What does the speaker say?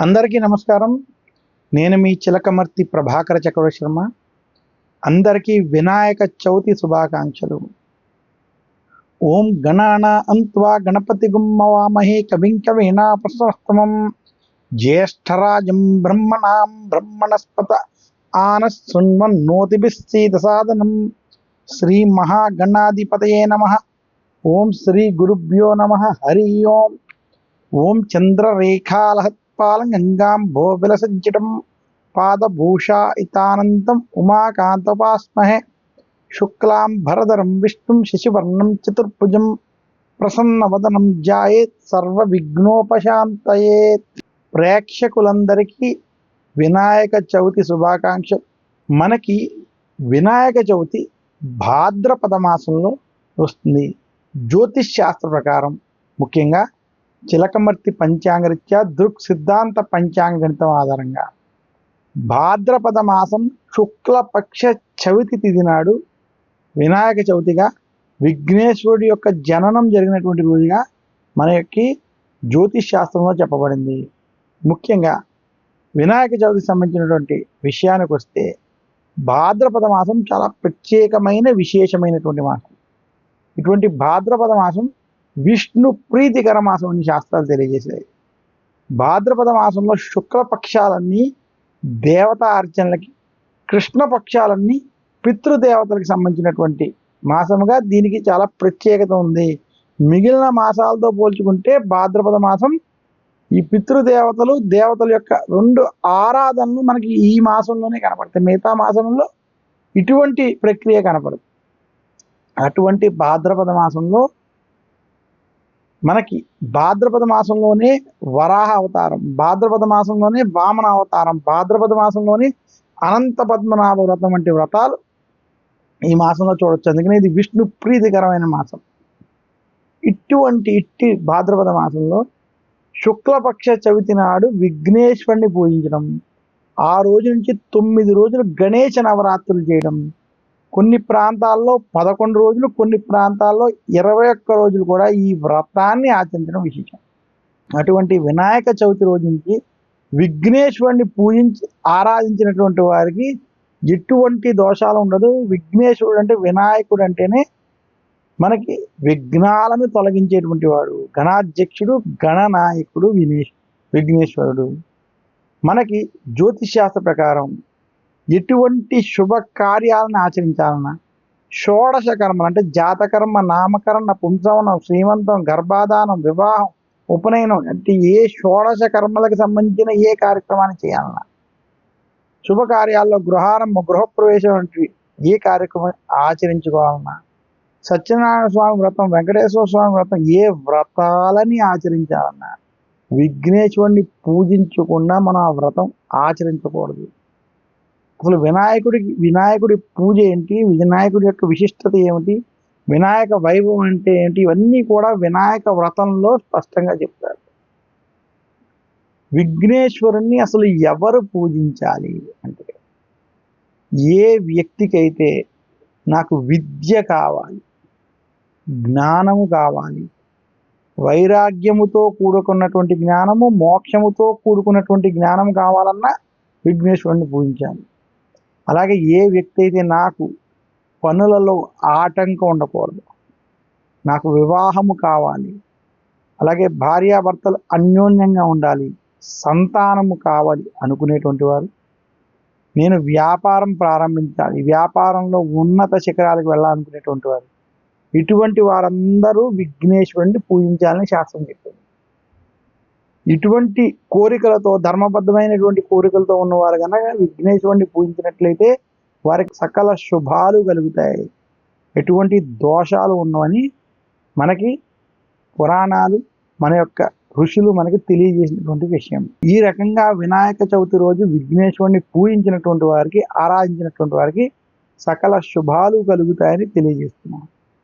అందరికీ నమస్కారం. నేను మీ చిలకమర్తి ప్రభాకర చక్రవర్తి శర్మ. అందరికీ వినాయక చవితి శుభాకాంక్షలు. ఓం గణాన అంత్వా గణపతి గుమ్మవామహే కవింక కవీనా ప్రసస్తమం జ్యేష్ఠరాజం బ్రహ్మణాం బ్రహ్మణస్పత ఆనశృణ్వన్నోతిభిశ్చీత సాధనం శ్రీ మహాగణాధిపతయే నమ. ఓం శ్రీ గురుభ్యో నమ. హరి ఓం. ఓం చంద్రరేఖాలహత్ పాలం గంగాం భోవిలసజ్జితం పాదభూషా ఇతానందం ఉమాకాంతపాస్మహే శుక్లాం భరధరం విష్ణుం శశివర్ణం చతుర్భుజం ప్రసన్నవదనం జాయేత్ సర్వ విఘ్నోపశాంతయేత్ ప్రేక్షకులందరికీ వినాయక చవితి శుభాకాంక్ష మనకి వినాయక చవితి భాద్రపద మాసంలో వస్తుంది। జ్యోతిష్ శాస్త్ర ప్రకారం ముఖ్యంగా చిలకమర్తి పంచాంగరీత్యా దృక్ సిద్ధాంత పంచాంగ గణితం ఆధారంగా. భాద్రపద మాసం శుక్లపక్ష చవితి తిథి నాడు వినాయక చవితిగా విఘ్నేశ్వరుడి యొక్క జననం జరిగినటువంటి రోజుగా మన యొక్క జ్యోతిష్ శాస్త్రంలో చెప్పబడింది. ముఖ్యంగా వినాయక చవితికి సంబంధించినటువంటి విషయానికి వస్తే భాద్రపద మాసం చాలా ప్రత్యేకమైన విశేషమైనటువంటి మాసం. ఇటువంటి భాద్రపద మాసం విష్ణు ప్రీతికర మాసం అని శాస్త్రాలు తెలియజేసాయి భాద్రపద మాసంలో శుక్లపక్షాలన్నీ దేవతా అర్చనలకి కృష్ణ పక్షాలన్నీ పితృదేవతలకు సంబంధించినటువంటి మాసముగా దీనికి చాలా ప్రత్యేకత ఉంది. మిగిలిన మాసాలతో పోల్చుకుంటే భాద్రపద మాసం ఈ పితృదేవతలు దేవతల యొక్క రెండు ఆరాధనలు మనకి ఈ మాసంలోనే కనపడతాయి. మిగతా మాసంలో ఇటువంటి ప్రక్రియ కనపడదు. అటువంటి భాద్రపద మాసంలో మనకి భాద్రపద మాసంలోనే వరాహ అవతారం భాద్రపద మాసంలోనే వామన అవతారం భాద్రపద మాసంలోనే అనంత పద్మనాభ వ్రతం వంటి వ్రతాలు ఈ మాసంలో చూడొచ్చు. అందుకని ఇది విష్ణు ప్రీతికరమైన మాసం. ఇటువంటి ఇట్టి భాద్రపద మాసంలో శుక్లపక్ష చవితి నాడు విఘ్నేశ్వరుని పూజించడం ఆ రోజు నుంచి తొమ్మిది రోజులు గణేష నవరాత్రులు చేయడం కొన్ని ప్రాంతాల్లో పదకొండు రోజులు కొన్ని ప్రాంతాల్లో ఇరవై ఒక్క రోజులు కూడా ఈ వ్రతాన్ని ఆచరించడం విశేషం. అటువంటి వినాయక చవితి రోజు నుంచి విఘ్నేశ్వరుని పూజించి ఆరాధించినటువంటి వారికి ఎటువంటి దోషాలు ఉండదు. విఘ్నేశ్వరుడు అంటే వినాయకుడు అంటేనే మనకి విఘ్నాలను తొలగించేటువంటి వాడు. గణాధ్యక్షుడు గణనాయకుడు వినేష్ విఘ్నేశ్వరుడు. మనకి జ్యోతిష్ శాస్త్ర ప్రకారం ఎటువంటి శుభకార్యాలను ఆచరించాలన్నా షోడశ కర్మలు అంటే జాతకర్మ నామకరణ పుంసవనం శ్రీమంతం గర్భాధానం వివాహం ఉపనయనం అంటే ఏ షోడశ కర్మలకు సంబంధించిన ఏ కార్యక్రమాన్ని చేయాలన్నా శుభకార్యాల్లో గృహారంభం గృహప్రవేశం వంటివి ఏ కార్యక్రమం ఆచరించుకోవాలన్నా సత్యనారాయణ స్వామి వ్రతం వెంకటేశ్వర స్వామి వ్రతం ఏ వ్రతాలని ఆచరించాలన్నా విఘ్నేశ్వరుని పూజించకుండా మనం ఆ వ్రతం ఆచరించకూడదు. అసలు వినాయకుడికి వినాయకుడి పూజ ఏంటి? వినాయకుడి యొక్క విశిష్టత ఏమిటి? వినాయక వైభవం అంటే ఏంటి? ఇవన్నీ కూడా వినాయక వ్రతంలో స్పష్టంగా చెప్తారు. విఘ్నేశ్వరుణ్ణి అసలు ఎవరు పూజించాలి అంటే ఏ వ్యక్తికైతే నాకు విద్య కావాలి జ్ఞానము కావాలి వైరాగ్యముతో కూడుకున్నటువంటి జ్ఞానము మోక్షముతో కూడుకున్నటువంటి జ్ఞానం కావాలన్నా విఘ్నేశ్వరుని పూజించాలి. అలాగే ఏ వ్యక్తి అయితే నాకు పనులలో ఆటంకం ఉండకూడదు నాకు వివాహము కావాలి అలాగే భార్యాభర్తలు అన్యోన్యంగా ఉండాలి సంతానము కావాలి అనుకునేటువంటి వారు నేను వ్యాపారం ప్రారంభించాలి వ్యాపారంలో ఉన్నత శిఖరాలకు వెళ్ళాలనుకునేటువంటి వారు ఇటువంటి వారందరూ విఘ్నేశ్వరుని పూజించాలని శాస్త్రం చెప్పింది. ఇటువంటి కోరికలతో ధర్మబద్ధమైనటువంటి కోరికలతో ఉన్నవారు కనుక విఘ్నేశ్వరుని పూజించినట్లయితే వారికి సకల శుభాలు కలుగుతాయి. ఎటువంటి దోషాలు ఉన్నవని మనకి పురాణాలు మన యొక్క ఋషులు మనకి తెలియజేసినటువంటి విషయం. ఈ రకంగా వినాయక చవితి రోజు విఘ్నేశ్వరుని పూజించినటువంటి వారికి ఆరాధించినటువంటి వారికి సకల శుభాలు కలుగుతాయని తెలియజేస్తున్నాం.